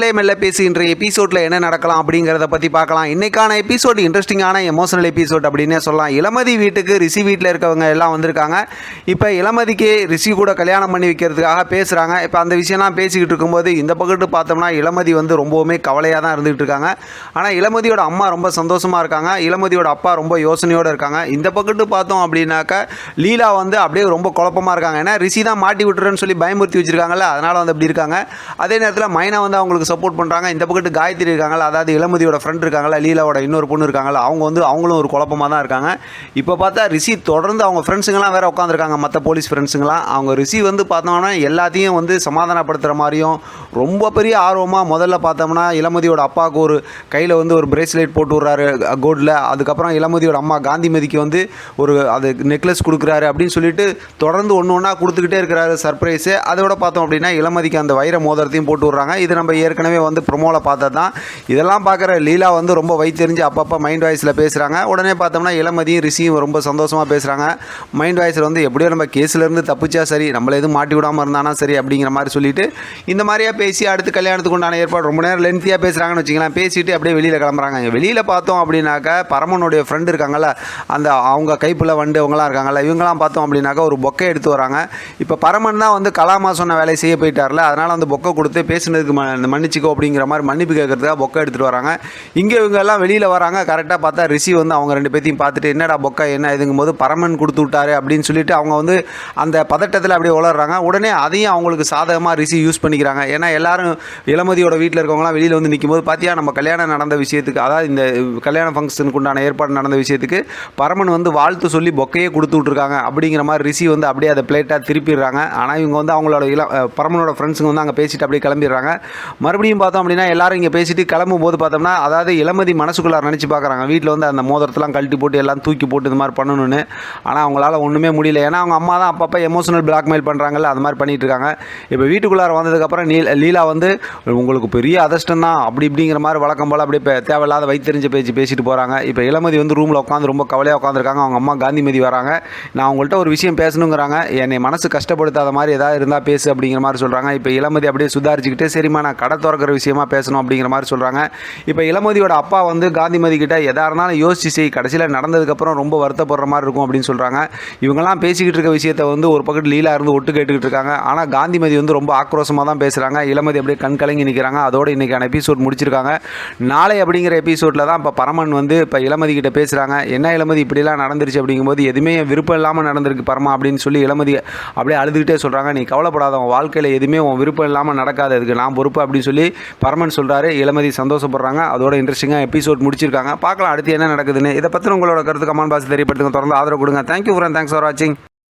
மெல்ல மெல்ல பேசுகின்ற எபிசோடில் என்ன நடக்கலாம் அப்படிங்கிறத பற்றி பார்க்கலாம். இன்றைக்கான எபிசோட் இன்ட்ரெஸ்டிங்கான எமோஷனல் எபிசோட் அப்படின்னே சொல்லலாம். இளமதி வீட்டுக்கு ரிஷி வீட்டில் இருக்கவங்க எல்லாம் வந்திருக்காங்க. இப்போ இளமதிக்கு ரிஷி கூட கல்யாணம் பண்ணி வைக்கிறதுக்காக பேசுகிறாங்க இப்போ அந்த விஷயம்லாம் பேசிக்கிட்டு இருக்கும்போது இந்த பக்கத்து பார்த்தோம்னா இளமதி வந்து ரொம்பவுமே கவலையாக தான் இருந்துகிட்டு இருக்காங்க. ஆனால் இளமதியோட அம்மா ரொம்ப சந்தோஷமாக இருக்காங்க. இளமதியோட அப்பா ரொம்ப யோசனையோடு இருக்காங்க. இந்த பக்கத்து பார்த்தோம் அப்படின்னாக்கா லீலா வந்து அப்படியே ரொம்ப குழப்பமாக இருக்காங்க. ஏன்னா ரிஷி தான் மாட்டி விட்டுறேன்னு சொல்லி பயமுறுத்தி வச்சிருக்காங்கல்ல அதனால் வந்து அப்படி இருக்காங்க. அதே நேரத்தில் மைனா வந்து அவங்களுக்கு சப்போர்ட் பண்ணுறாங்க இந்த பக்கத்து காயத்ரி இருக்காங்களா அதாவது இளமதியோட ஃப்ரெண்ட் இருக்காங்களா லீலாவோட இன்னொரு பொண்ணு இருக்காங்களா அவங்க வந்து அவங்களும் ஒரு குழப்பமாக தான் இருக்காங்க. இப்போ பார்த்தா ரிஷி தொடர்ந்து அவங்க ஃப்ரெண்ட்ஸுங்கெல்லாம் வேறு உட்காந்துருக்காங்க மற்ற போலீஸ் ஃப்ரெண்ட்ஸுங்களாம் அவங்க ரிஷி வந்து பார்த்தோம்னா எல்லாத்தையும் வந்து சமாதானப்படுத்துகிற மாதிரியும் ரொம்ப பெரிய ஆர்வமாக முதல்ல பார்த்தோம்னா இளமதியோட அப்பாவுக்கு ஒரு கையில் வந்து ஒரு பிரேஸ்லெட் போட்டு விட்றாரு கோல்டில் அதுக்கப்புறம் இளமதியோட அம்மா காந்திமதிக்கு வந்து ஒரு அது நெக்லஸ் கொடுக்குறாரு அப்படின்னு சொல்லிட்டு தொடர்ந்து ஒன்று ஒன்றா கொடுத்துக்கிட்டே இருக்கிறாரு சர்ப்ரைஸு அதோட பார்த்தோம் அப்படின்னா இளமதிக்கு அந்த வைர மோதிரத்தையும் போட்டு விட்றாங்க. இது நம்ம ஏற்கனவே வந்து ப்ரொமோவில் பார்த்தது தான் இதெல்லாம் பார்க்குற லீலா வந்து ரொம்ப வைத்தெரிஞ்சு அப்பப்போ மைண்ட் வாய்ஸில் பேசுகிறாங்க உடனே பார்த்தோம்னா இளமதியும் ரிஷியும் ரொம்ப சந்தோஷமாக பேசுகிறாங்க மைண்ட் வாய்ஸில் வந்து எப்படியோ நம்ம கேஸ்லேருந்து தப்பிச்சா சரி நம்மளை எதுவும் மாட்டி விடாமல் இருந்தானா சரி அப்படிங்கிற மாதிரி சொல்லிட்டு இந்த மாதிரியாக பேசி அடுத்து கல்யாணத்துக்கு உண்டான ஏற்பாடு ரொம்ப நேரம் லென்த்தியாக பேசுகிறாங்கன்னு வச்சுக்கலாம் பேசிட்டு அப்படியே வெளியில் கிளம்புறாங்க. வெளியில் பார்த்தோம் அப்படின்னாக்கா பரமனுடைய ஃப்ரெண்டு இருக்காங்கல்ல அந்த அவங்க கைப்பில் வண்டு அவங்களாம் இருக்காங்கல்ல இவங்களாம் பார்த்தோம் அப்படின்னாக்கா ஒரு பொக்கை எடுத்து வராங்க. இப்போ பரமன் தான் வந்து கலாமா சொன்ன வேலையை செய்ய போயிட்டார்ல அதனால் அந்த பொக்கை கொடுத்து பேசுனதுக்கு ம மன்னிச்சுக்கோ அப்படிங்கிற மாதிரி மன்னிப்பு கேட்கறதுக்காக பொக்கை எடுத்துகிட்டு வராங்க. இங்கே இவங்க எல்லாம் வெளியில் வராங்க. கரெக்டாக பார்த்தா ரிஷி வந்து அவங்க ரெண்டு பேத்தையும் பார்த்துட்டு என்னடா பொக்கை என்ன இதுங்கும் போது பரமன் கொடுத்து விட்டாரு அப்படின்னு சொல்லிட்டு அவங்க வந்து அந்த பதட்டத்தில் அப்படியே உளறாங்க உடனே அதையும் அவங்களுக்கு சாதகமாக ரிஷி யூஸ் பண்ணிக்கிறாங்க. ஏன்னா எல்லாரும் இளமதியோட வீட்டில் இருக்கவங்களாம் வெளியில் வந்து நிற்கும்போது பார்த்தியா நம்ம கல்யாணம் நடந்த விஷயத்துக்கு அதாவது இந்த கல்யாண ஃபங்க்ஷனுக்கு உண்டான ஏற்பாடு நடந்த விஷயத்துக்கு பரமன் வந்து வாழ்த்து சொல்லி பொக்கையே கொடுத்து விட்ருக்காங்க அப்படிங்கிற மாதிரி ரிஷி வந்து அப்படியே அதை பிளேட்டாக திருப்பிடுறாங்க. ஆனால் இவங்க வந்து அவங்களோட இள பரமனோட ஃப்ரெண்ட்ஸுங்க வந்து அங்கே பேசிட்டு அப்படியே கிளம்பிடுறாங்க. மறுபடியும் பார்த்தோம் அப்படின்னா எல்லாரும் இங்கே பேசிட்டு கிளம்பும் போது பார்த்தோம்னா அதாவது இளமதி மனசுக்குள்ளார நினச்சி பார்க்குறாங்க. வீட்டில் வந்து அந்த மோதிரத்தெல்லாம் கழட்டி போட்டு எல்லாம் தூக்கி போட்டு இது மாதிரி பண்ணணும்னு. ஆனால் அவங்களால ஒன்றுமே முடியல. ஏன்னா அவங்க அம்மா தான் அப்பப்போ எமோஷனல் பிளாக்மெயில் பண்ணுறாங்கல்ல அது மாதிரி பண்ணிகிட்டு இருக்காங்க. இப்போ வீட்டுக்குள்ளார வந்ததுக்கப்புறம் நீ லீலா வந்து உங்களுக்கு பெரிய அதிர்ஷ்டம் தான் அப்படி இப்படிங்கிற மாதிரி வழக்கம் போல் அப்படியே பே- தேவையில்லாத வைத்தெரிஞ்ச பேச்சு பேசிட்டு போகிறாங்க இப்போ இளமதி வந்து ரூமில் உட்காந்து ரொம்ப கவலையாக உட்காந்துருக்காங்க அவங்க அம்மா காந்திமதி வராங்க. நான் அவங்கள்ட்ட ஒரு விஷயம் பேசணுங்கிறாங்க. என்னை மனசு கஷ்டப்படுத்தாத மாதிரி ஏதாவது இருந்தால் பேசு அப்படிங்கிற மாதிரி சொல்கிறாங்க இப்போ இளமதி அப்படியே சுதாரிச்சுக்கிட்டு சரிம்மா நான் கடை திறக்கிற விஷயமா பேசணும் அப்படிங்கிற மாதிரி சொல்கிறாங்க இப்போ இளமதியோட அப்பா வந்து காந்திமதி கிட்ட எதா இருந்தாலும் யோசிச்சு செய் கடைசியில் நடந்ததுக்கப்புறம் ரொம்ப வருத்தப்படுற மாதிரி இருக்கும் அப்படின்னு சொல்கிறாங்க இவங்கெல்லாம் பேசிக்கிட்டு இருக்க விஷயத்த வந்து ஒரு பக்கத்து லீலாக இருந்து ஒட்டு கேட்டுக்கிட்டு இருக்காங்க. ஆனால் காந்திமதி வந்து ரொம்ப ஆக்ரோஷமாக தான் பேசுகிறாங்க இளமதி அப்படியே கண் கலங்கி நிற்கிறாங்க அதோட இன்றைக்கான எபிசோட் முடிச்சிருக்காங்க. நாளை அப்படிங்கிற எபிசோடில் தான் இப்போ பரமன் வந்து இப்போ இளமதி கிட்ட பேசுகிறாங்க என்ன இளமதி இப்படிலாம் நடந்துருச்சு அப்படிங்கும்போது எதுவுமே என் விருப்பம் இல்லாமல் நடந்திருக்கு பரமா அப்படின்னு சொல்லி இளமதி அப்படியே அழுதுகிட்டே சொல்கிறாங்க நீ கவலைப்படாத உன் வாழ்க்கையில் எதுவுமே உன் விருப்பம் இல்லாமல் நடக்காது அதுக்கு நான் பொறுப்பு அப்படின்னு சொல்லி சொல்லி பரமன் சொல்கிறாரு இளமதி சந்தோஷப்படுறாங்க அதோட இன்ட்ரெஸ்டிங்காக எபிசோட் முடிச்சிருக்காங்க. பார்க்கலாம் அடுத்து என்ன நடக்குதுன்னு. இதை பற்றி உங்களோட கருத்து கமெண்ட் பாக்ஸ் தெரியப்படுத்துங்க. தொடர்ந்து ஆதரவு கொடுங்க. தேங்க்யூ ஃப்ரெண்ட் தேங்க்ஸ் ஃபார் வாட்சிங்